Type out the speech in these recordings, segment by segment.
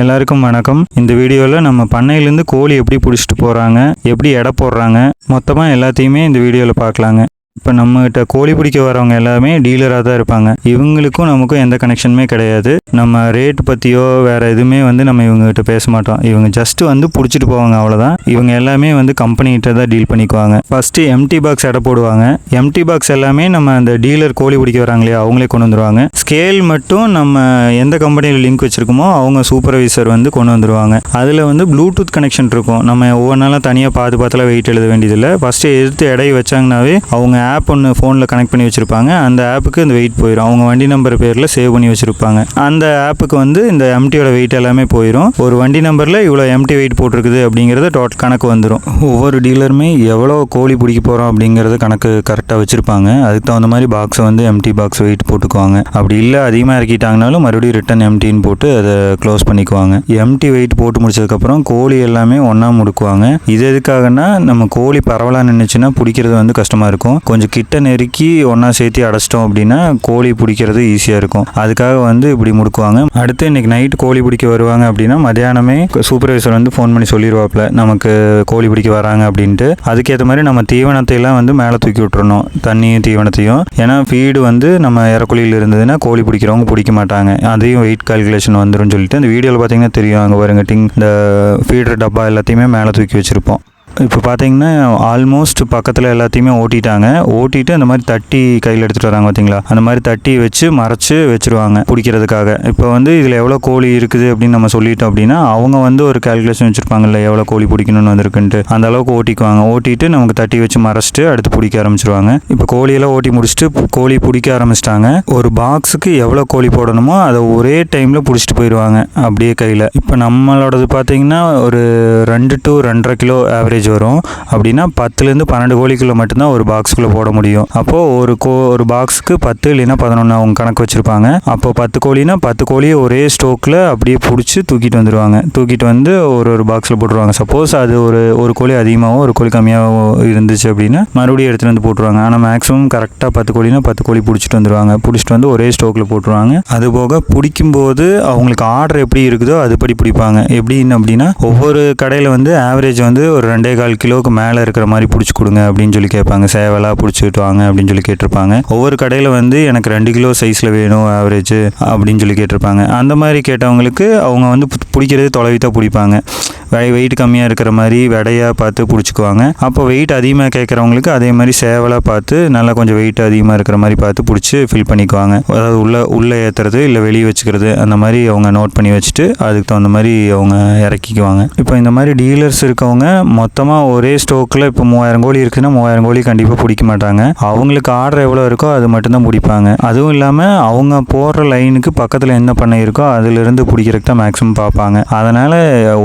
எல்லாருக்கும் வணக்கம். இந்த வீடியோவில் நம்ம பண்ணையிலேருந்து கோழி எப்படி பிடிச்சிட்டு போகிறாங்க எப்படி எடை போடுறாங்க மொத்தமாக எல்லாத்தையுமே இந்த வீடியோவில் பார்க்கலாங்க. இப்போ நம்மகிட்ட கோழி பிடிக்க வரவங்க எல்லாமே டீலராக தான் இருப்பாங்க. இவங்களுக்கும் நமக்கும் எந்த கனெக்ஷனுமே கிடையாது. நம்ம ரேட் பற்றியோ வேறு எதுவுமே வந்து நம்ம இவங்ககிட்ட பேச மாட்டோம். இவங்க ஜஸ்ட் வந்து பிடிச்சிட்டு போவாங்க அவ்வளோதான் இவங்க எல்லாமே வந்து கம்பெனிகிட்ட தான் டீல் பண்ணிக்குவாங்க. ஃபஸ்ட்டு எம்டி பாக்ஸ் எடை போடுவாங்க. எம்டி பாக்ஸ் எல்லாமே நம்ம அந்த டீலர் கோழி பிடிக்க வராங்க இல்லையா அவங்களே கொண்டு வந்துருவாங்க. ஸ்கேல் மட்டும் நம்ம எந்த கம்பெனியில் லிங்க் வச்சுருக்கோமோ அவங்க சூப்பர்வைசர் வந்து கொண்டு வந்துருவாங்க. அதில் வந்து ப்ளூடூத் கனெக்ஷன் இருக்கும். நம்ம ஒவ்வொன்றாலும் தனியாக பார்த்து பார்த்துலாம் வெயிட் எழுத வேண்டியதில்லை. ஃபஸ்ட்டு எடுத்து எடை வச்சாங்கனாவே அவங்க ஆப் ஒன்று ஃபோனில் கனெக்ட் பண்ணி வச்சுருப்பாங்க. அந்த ஆப்புக்கு இந்த வெயிட் போயிடும் அவங்க வண்டி நம்பர் பேரில் சேவ் பண்ணி வச்சுருப்பாங்க. அந்த ஆப்புக்கு வந்து இந்த எம்டியோட வெயிட் எல்லாமே போயிடும் ஒரு வண்டி நம்பரில் இவ்வளோ எம்டி வெயிட் போட்டிருக்குது அப்படிங்கிறது டோட்டல் கணக்கு வந்துடும் ஒவ்வொரு டீலருமே எவ்வளோ கோழி பிடிக்க போகிறோம் அப்படிங்கிறது கணக்கு கரெக்டாக வச்சுருப்பாங்க. அதுக்கு தகுந்த மாதிரி பாக்ஸை வந்து எம்டி பாக்ஸ் வெயிட் போட்டுக்குவாங்க. அப்படி இல்லை அதிகமாக இறக்கிட்டாங்கனாலும் மறுபடியும் ரிட்டன் எம்டின்னு போட்டு அதை க்ளோஸ் பண்ணிக்குவாங்க. எம்டி வெயிட் போட்டு முடிச்சதுக்கப்புறம் கோழி எல்லாமே ஒன்றா முடுக்குவாங்க. இது எதுக்காகனா நம்ம கோழி பரவலாக நின்றுச்சுன்னா பிடிக்கிறது வந்து கஷ்டமாக இருக்கும். கொஞ்சம் கிட்ட நெருக்கி ஒன்றா சேர்த்து அடைச்சிட்டோம் அப்படின்னா கோழி பிடிக்கிறது ஈஸியாக இருக்கும். அதுக்காக வந்து இப்படி முடுக்குவாங்க. அடுத்து இன்னைக்கு நைட் கோழி பிடிக்க வருவாங்க அப்படின்னா மதியானமே சூப்பர்வைசர் வந்து ஃபோன் பண்ணி சொல்லிடுவாப்புல நமக்கு கோழி பிடிக்க வராங்க அப்படின்ட்டு. அதுக்கேற்ற மாதிரி நம்ம தீவனத்தை எல்லாம் வந்து மேலே தூக்கி விட்டுறணும். தண்ணியும் தீவனத்தையும். ஏன்னா ஃபீடு வந்து நம்ம இறக்குழியில் இருந்ததுன்னா கோழி பிடிக்கிறவங்க பிடிக்க மாட்டாங்க. அதையும் வெயிட் கால்குலேஷன் வந்துடும் சொல்லிட்டு அந்த வீடியோவில் பார்த்தீங்கன்னா தெரியும். அங்கே வருங்க டிங் இந்த ஃபீடர் டப்பா எல்லாத்தையுமே மேலே தூக்கி வச்சுருப்போம். இப்போ பார்த்தீங்கன்னா ஆல்மோஸ்ட் பக்கத்தில் எல்லாத்தையுமே ஓட்டிட்டாங்க. ஓட்டிட்டு அந்த மாதிரி தட்டி கையில் எடுத்துகிட்டு வராங்க பார்த்தீங்களா? அந்த மாதிரி தட்டி வச்சு மறைச்சு வச்சிருவாங்க பிடிக்கிறதுக்காக இப்போ வந்து இதில் எவ்வளோ கோழி இருக்குது அப்படின்னு நம்ம சொல்லிட்டோம் அப்படின்னா அவங்க வந்து ஒரு கால்குலேஷன் வச்சுருப்பாங்கல்ல எவ்வளோ கோழி பிடிக்கணும்னு வந்திருக்குன்ட்டு. அந்த அளவுக்கு ஓட்டிக்குவாங்க. ஓட்டிட்டு நமக்கு தட்டி வச்சு மறைச்சிட்டு அடுத்து பிடிக்க ஆரம்பிச்சிருவாங்க. இப்போ கோழியெல்லாம் ஓட்டி முடிச்சுட்டு கோழி பிடிக்க ஆரம்பிச்சிட்டாங்க. ஒரு பாக்ஸுக்கு எவ்வளோ கோழி போடணுமோ அதை ஒரே டைமில் பிடிச்சிட்டு போயிடுவாங்க அப்படியே கையில். இப்போ நம்மளோடது பார்த்தீங்கன்னா ஒரு ரெண்டு டு ரெண்டரை கிலோ ஆவரேஜ் வரும். அப்படின்னா பத்துலேருந்து பன்னெண்டு கோழிக்குள்ளே மட்டும்தான் ஒரு பாக்ஸுக்குள்ளே போட முடியும். அப்போது ஒரு கோ ஒரு பாக்ஸுக்கு பத்து இல்லைன்னா பதினொன்று அவங்க கணக்கு வச்சுருப்பாங்க. அப்போ பத்து கோழினா பத்து கோழியை ஒரே ஸ்டோக்கில் அப்படியே பிடிச்சி தூக்கிட்டு வந்துடுவாங்க தூக்கிட்டு வந்து ஒரு ஒரு பாக்ஸில் போட்டுருவாங்க. சப்போஸ் அது ஒரு ஒரு கோழி அதிகமாகவும் ஒரு கோழி கம்மியாகவும் இருந்துச்சு அப்படின்னா மறுபடியும் எடுத்துகிட்டு வந்து போட்டுருவாங்க. ஆனால் மேக்ஸிமம் கரெக்டாக பத்து கோழினா பத்து கோழி பிடிச்சிட்டு வந்துடுவாங்க பிடிச்சிட்டு வந்து ஒரே ஸ்டோக்கில் போட்டுருவாங்க. அது போக பிடிக்கும்போது அவங்களுக்கு ஆர்டர் எப்படி இருக்குதோ அதுபடி பிடிப்பாங்க. எப்படின்னு அப்படின்னா ஒவ்வொரு கடையில் வந்து ஆவரேஜ் வந்து ஒரு ரெண்டே கால் கிலோவுக்கு மேலே இருக்கிற மாதிரி பிடிச்சி கொடுங்க அப்படின்னு சொல்லி கேட்பாங்க. சேவலாக பிடிச்சிட்டு வாங்க அப்படின்னு சொல்லி கேட்டிருப்பாங்க. ஒவ்வொரு கடையில் வந்து எனக்கு ரெண்டு கிலோ சைஸில் வேணும் ஆவரேஜ் அப்படின்னு சொல்லி கேட்டிருப்பாங்க. அந்த மாதிரி கேட்டவங்களுக்கு அவங்க வந்து பிடிக்கிறது தொலைவி தான் பிடிப்பாங்க வெயிட் கம்மியாக இருக்கிற மாதிரி விடையாக பார்த்து பிடிச்சிக்குவாங்க. அப்போ வெயிட் அதிகமாக கேட்குறவங்களுக்கு அதே மாதிரி சேவலாக பார்த்து நல்லா கொஞ்சம் வெயிட் அதிகமாக இருக்கிற மாதிரி பார்த்து பிடிச்சி ஃபில் பண்ணிக்குவாங்க. அதாவது உள்ளே உள்ளே ஏற்றுறது இல்லை வெளியே வச்சுக்கிறது அந்த மாதிரி அவங்க நோட் பண்ணி வச்சுட்டு அதுக்கு தகுந்த மாதிரி அவங்க இறக்கிக்குவாங்க. இப்போ இந்த மாதிரி டீலர்ஸ் இருக்கவங்க மொத்தமாக ஒரே ஸ்டோக்கில் இப்போ மூவாயிரம் கோழி இருக்குதுன்னா மூவாயிரம் கோழி கண்டிப்பாக பிடிக்க மாட்டாங்க. அவங்களுக்கு ஆர்டர் எவ்வளோ இருக்கோ அது மட்டும்தான் பிடிப்பாங்க. அதுவும் இல்லாமல் அவங்க போடுற லைனுக்கு பக்கத்தில் என்ன பண்ணை இருக்கோ அதுலேருந்து பிடிக்கிறதுக்கு தான் மேக்ஸிமம் பார்ப்பாங்க. அதனால்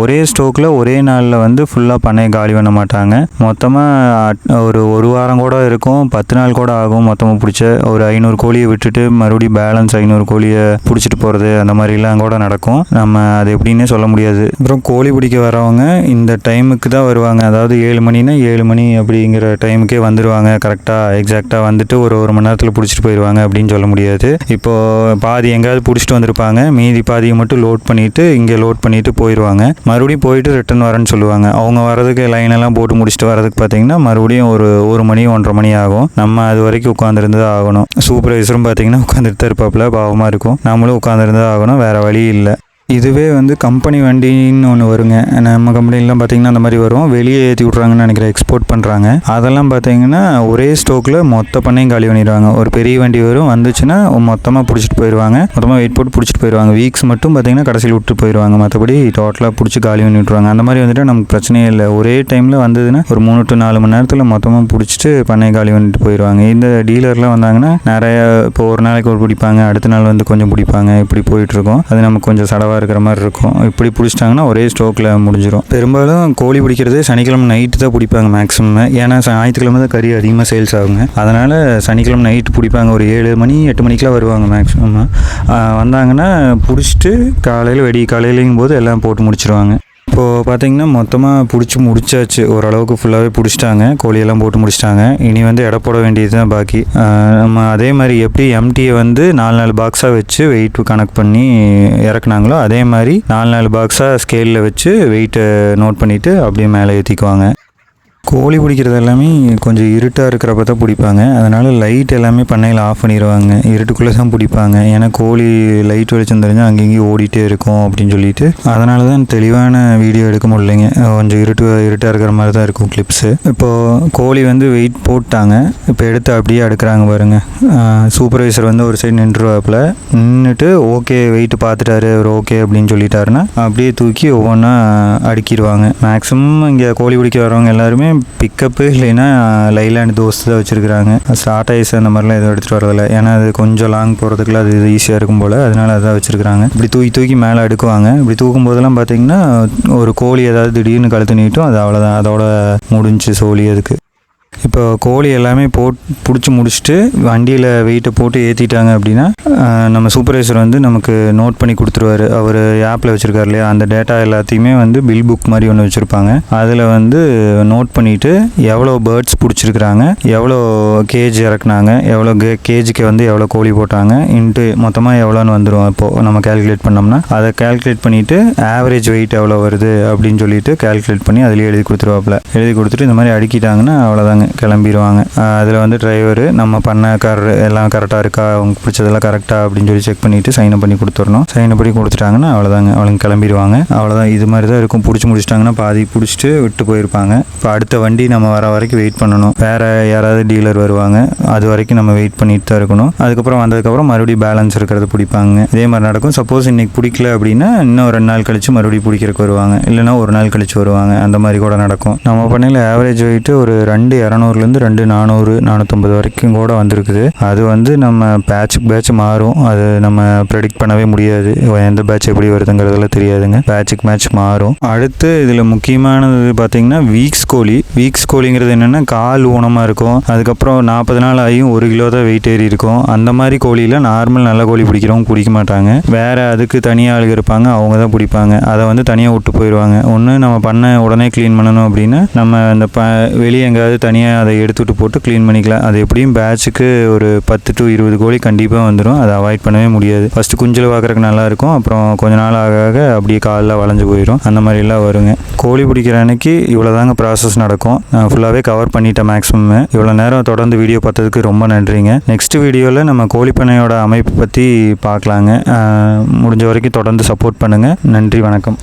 ஒரே ஸ்டோக்கில் ஒரே நாளில் வந்து ஃபுல்லாக பண்ணையை காலி பண்ண மாட்டாங்க. மொத்தமாக ஒரு ஒரு வாரம் கூட இருக்கும் பத்து நாள் கூட ஆகும் மொத்தமாக பிடிச்ச. ஒரு ஐநூறு கோழியை விட்டுட்டு மறுபடியும் பேலன்ஸ் ஐநூறு கோழியை பிடிச்சிட்டு போகிறது அந்த மாதிரிலாம் கூட நடக்கும். நம்ம அது எப்படின்னே சொல்ல முடியாது. அப்புறம் கோழி பிடிக்க வரவங்க இந்த டைமுக்கு தான் வருவாங்க. அதாவது ஏழு மணினா ஏழு மணி அப்படிங்கிற டைமுக்கே வந்துடுவாங்க கரெக்டாக எக்ஸாக்டாக வந்துட்டு ஒரு ஒரு மணி நேரத்தில் பிடிச்சிட்டு போயிடுவாங்க அப்படின்னு சொல்ல முடியாது. இப்போது பாதி எங்கேயாவது பிடிச்சிட்டு வந்திருப்பாங்க. மீதி பாதியை மட்டும் லோட் பண்ணிவிட்டு இங்கே லோட் பண்ணிவிட்டு போயிடுவாங்க மறுபடியும் போயிட்டு ரிட்டர்ன் வரேன்னு சொல்லுவாங்க. அவங்க வரதுக்கு லைன் எல்லாம் போட்டு முடிச்சுட்டு வரதுக்கு பார்த்தீங்கன்னா மறுபடியும் ஒரு ஒரு மணி ஒன்றரை மணி ஆகும். நம்ம அது வரைக்கும் உட்காந்துருந்து தான் ஆகணும். சூப்பர்வைசரும் பார்த்தீங்கன்னா உட்காந்துட்டு தான் இருப்பாப்புல. பாவமாக இருக்கும். நம்மளும் உட்காந்துருந்து தான் ஆகணும். வேறு வழி இல்லை. இதுவே வந்து கம்பெனி வண்டின்னு ஒன்று வருங்க. நம்ம கம்பெனிலாம் பார்த்தீங்கன்னா அந்த மாதிரி வரும். வெளியே ஏற்றி விட்றாங்கன்னு நினைக்கிறேன். எக்ஸ்போர்ட் பண்ணுறாங்க அதெல்லாம் பார்த்தீங்கன்னா ஒரே ஸ்டோக்கில் மொத்த பண்ணையும் காலி பண்ணிடுவாங்க. ஒரு பெரிய வண்டி வரும் வந்துச்சுன்னா மொத்தமாக பிடிச்சிட்டு போயிடுவாங்க. மொத்தமாக வெயிட் போட்டு பிடிச்சிட்டு போயிடுவாங்க. வீக்ஸ் மட்டும் பார்த்தீங்கன்னா கடைசியில் விட்டு போயிடுவாங்க. மற்றபடி டோட்டலாக பிடிச்சி காலி பண்ணி விட்ருவாங்க அந்த மாதிரி வந்துட்டு நமக்கு பிரச்சனையே இல்லை. ஒரே டைமில் வந்ததுன்னா ஒரு மூணு டு நாலு மணி நேரத்தில் மொத்தமாக பிடிச்சிட்டு பண்ணையை காலி பண்ணிட்டு போயிடுவாங்க. இந்த டீலர்லாம் வந்தாங்கன்னா நிறைய இப்போ ஒரு நாளைக்கு ஒரு பிடிப்பாங்க அடுத்த நாள் வந்து கொஞ்சம் பிடிப்பாங்க. இப்படி போயிட்டுருக்கோம் அது நமக்கு கொஞ்சம் சடவாக இருக்கிற மாதிரி இருக்கும். இப்படி பிடிச்சிட்டாங்கன்னா ஒரே ஸ்டோக்கில் முடிஞ்சிடும் பெரும்பாலும் கோழி பிடிக்கிறது சனிக்கிழமை நைட்டு தான் பிடிப்பாங்க மேக்ஸிமம் ஏன்னா ஞாயிற்றுக்கிழமை தான் கறி அதிகமாக சேல்ஸ் ஆகுங்க. அதனால் சனிக்கிழமை நைட்டு பிடிப்பாங்க. ஒரு ஏழு மணி எட்டு மணிக்கெலாம் வருவாங்க மேக்ஸிமம் வந்தாங்கன்னா பிடிச்சிட்டு காலையில் வெடி காலையிலேயும் போது எல்லாம் போட்டு முடிச்சிருவாங்க. இப்போது பார்த்தீங்கன்னா மொத்தமாக பிடிச்சி முடிச்சாச்சு. ஓரளவுக்கு ஃபுல்லாகவே பிடிச்சிட்டாங்க. கோழியெல்லாம் போட்டு முடிச்சிட்டாங்க. இனி வந்து எடை போட வேண்டியது தான் பாக்கி நம்ம அதே மாதிரி எப்படி எம்டியை வந்து நாலு நாலு பாக்ஸாக வச்சு வெயிட் கணக்கு பண்ணி இறக்குனாங்களோ அதே மாதிரி நாலு நாலு பாக்ஸாக ஸ்கேலில் வச்சு வெயிட்டை நோட் பண்ணிவிட்டு அப்படியே மேலே ஏற்றிக்குவாங்க கோழி பிடிக்கிறது எல்லாமே கொஞ்சம் இருட்டாக இருக்கிறப்ப தான் பிடிப்பாங்க. அதனால் லைட் எல்லாமே பண்ணையில் ஆஃப் பண்ணிடுவாங்க இருட்டுக்குள்ளே தான் பிடிப்பாங்க. ஏன்னா கோழி லைட் வெளிச்சம் தெரிஞ்சால் அங்கேயும் ஓடிட்டே இருக்கும் அப்படின்னு சொல்லிட்டு. அதனால தான் தெளிவான வீடியோ எடுக்க முடியலைங்க. கொஞ்சம் இருட்டு இருட்டாக இருக்கிற மாதிரி தான் இருக்கும் கிளிப்ஸு இப்போது கோழி வந்து வெயிட் போட்டாங்க. இப்போ எடுத்து அப்படியே அடுக்கிறாங்க பாருங்க. சூப்பர்வைசர் வந்து ஒரு சைடு நின்றுவாப்பில் நின்றுட்டு ஓகே வெயிட் பார்த்துட்டாரு. அவர் ஓகே அப்படின்னு சொல்லிட்டாருன்னா அப்படியே தூக்கி ஒவ்வொன்றா அடுக்கிடுவாங்க. மேக்ஸிமம் இங்கே கோழி பிடிக்க வரவங்க எல்லாருமே பிக்கப்பு இல்லைன்னா லைலாண்ட் தோஸ்து தான் வச்சுருக்குறாங்க. ஸ்டார்ட் ஐஸ் அந்த மாதிரிலாம் எதுவும் எடுத்துகிட்டு வரதில்ல. ஏன்னா அது கொஞ்சம் லாங் போகிறதுக்குலாம் அது ஈஸியாக இருக்கும் போல். அதனால அதான் வச்சுருக்குறாங்க. இப்படி தூக்கி தூக்கி மேலே அடுக்குவாங்க. இப்படி தூக்கும் போதெல்லாம் பார்த்தீங்கன்னா ஒரு கோழி ஏதாவது திடீர்னு கழுத்து நீட்டும். அது அவ்வளோதான் அதோட முடிஞ்சு சோழி அதுக்கு. இப்போ கோழி எல்லாமே போட் பிடிச்சி முடிச்சுட்டு வண்டியில் வெயிட்டை போட்டு ஏற்றிட்டாங்க அப்படின்னா நம்ம சூப்பர்வைசர் வந்து நமக்கு நோட் பண்ணி கொடுத்துருவாரு. அவர் ஆப்பில் வச்சுருக்காரு இல்லையா? அந்த டேட்டா எல்லாத்தையுமே வந்து பில் புக் மாதிரி ஒன்று வச்சுருப்பாங்க. அதில் வந்து நோட் பண்ணிவிட்டு எவ்வளோ பேர்ட்ஸ் பிடிச்சிருக்கிறாங்க எவ்வளோ கேஜ் இறக்குனாங்க எவ்வளோ கே கேஜிக்கு வந்து எவ்வளோ கோழி போட்டாங்க இன்ட்டு மொத்தமாக எவ்வளோன்னு வந்துடும் இப்போது நம்ம கால்குலேட் பண்ணோம்னா அதை கால்குலேட் பண்ணிவிட்டு ஆவரேஜ் வெயிட் எவ்வளோ வருது அப்படின்னு சொல்லிட்டு கேல்குலேட் பண்ணி அதுலேயே எழுதி கொடுத்துருவாப்பில். எழுதி கொடுத்துட்டு இந்த மாதிரி அடுக்கிட்டாங்கன்னா அவ்வளோதாங்க கிளம்பிடுவாங்க அதில் வந்து டிரைவரு நம்ம பண்ண கார் எல்லாம் கரெக்டாக இருக்கா? அவங்க பிடிச்சதெல்லாம் கரெக்டாக அப்படின்னு சொல்லி செக் பண்ணிவிட்டு சைன் பண்ணி கொடுத்துடணும். சைன் பண்ணி கொடுத்துட்டாங்கன்னா அவ்வளோதாங்க அவங்க கிளம்பிடுவாங்க அவ்வளோதான் இது மாதிரி தான் இருக்கும். பிடிச்சி முடிச்சிட்டாங்கன்னா பாதி பிடிச்சிட்டு விட்டு போயிருப்பாங்க. இப்போ அடுத்த வண்டி நம்ம வர வரைக்கும் வெயிட் பண்ணணும். வேறு யாராவது டீலர் வருவாங்க. அது வரைக்கும் நம்ம வெயிட் பண்ணிட்டு தான் இருக்கணும். அதுக்கப்புறம் வந்ததுக்கப்புறம் மறுபடியும் பேலன்ஸ் இருக்கிறத பிடிப்பாங்க. இதே மாதிரி நடக்கும். சப்போஸ் இன்னைக்கு பிடிக்கல அப்படின்னா இன்னும் ரெண்டு நாள் கழிச்சு மறுபடியும் பிடிக்கிறதுக்கு வருவாங்க. இல்லைன்னா ஒரு நாள் கழிச்சு வருவாங்க. அந்த மாதிரி கூட நடக்கும். நம்ம பண்ணையில் ஆவரேஜ் வெயிட்டு ஒரு ரெண்டு இரநூறு இரநூறுலேருந்து ரெண்டு நானூறு நானூற்றம்பது வரைக்கும் கூட வந்திருக்குது. அது வந்து நம்ம பேட்சுக்கு பேட்ச் மாறும். அது நம்ம ப்ரெடிக்ட் பண்ணவே முடியாது. எந்த பேட்ச் எப்படி வருதுங்கிறதெல்லாம் தெரியாதுங்க. பேட்சுக்கு மேட்ச் மாறும். அடுத்து இதில் முக்கியமானது பார்த்தீங்கன்னா வீக்ஸ் கோழி. வீக்ஸ் கோழிங்கிறது என்னென்னா கால் ஊனமாக இருக்கும். அதுக்கப்புறம் நாற்பது நாள் ஆகியும் ஒரு கிலோ தான் வெயிட் ஏறி இருக்கும். அந்த மாதிரி கோழியில் நார்மல் நல்ல கோழி பிடிக்கிறவங்க பிடிக்க மாட்டாங்க. வேறு அதுக்கு தனியாக ஆளுங்க இருப்பாங்க. அவங்க தான் பிடிப்பாங்க. அதை வந்து தனியாக விட்டு போயிடுவாங்க. ஒன்று நம்ம பண்ண உடனே க்ளீன் பண்ணணும் அப்படின்னா நம்ம அந்த ப வெளியே எங்கேயாவது தனியாக அதை எடுத்துகிட்டு போட்டு க்ளீன் பண்ணிக்கலாம். அது எப்படியும் பேட்சுக்கு ஒரு பத்து டு இருபது கோழி கண்டிப்பாக வந்துடும் அதை அவாய்ட் பண்ணவே முடியாது. ஃபஸ்ட்டு குஞ்சில் பார்க்குறக்கு நல்லாயிருக்கும் அப்புறம் கொஞ்ச நாள் ஆக ஆக அப்படியே காலில் வளைஞ்சு போயிடும் அந்த மாதிரிலாம் வருங்க. கோழி பிடிக்கிற அன்னைக்கு இவ்வளோ தாங்க ப்ராசஸ் நடக்கும். நான் ஃபுல்லாகவே கவர் பண்ணிட்டேன் மேக்ஸிமம் இவ்வளோ நேரம் தொடர்ந்து வீடியோ பார்த்ததுக்கு ரொம்ப நன்றிங்க. நெக்ஸ்ட் வீடியோவில் நம்ம கோழிப்பண்ணையோட அமைப்பு பற்றி பார்க்கலாங்க. முடிஞ்ச வரைக்கும் தொடர்ந்து சப்போர்ட் பண்ணுங்கள் நன்றி வணக்கம்.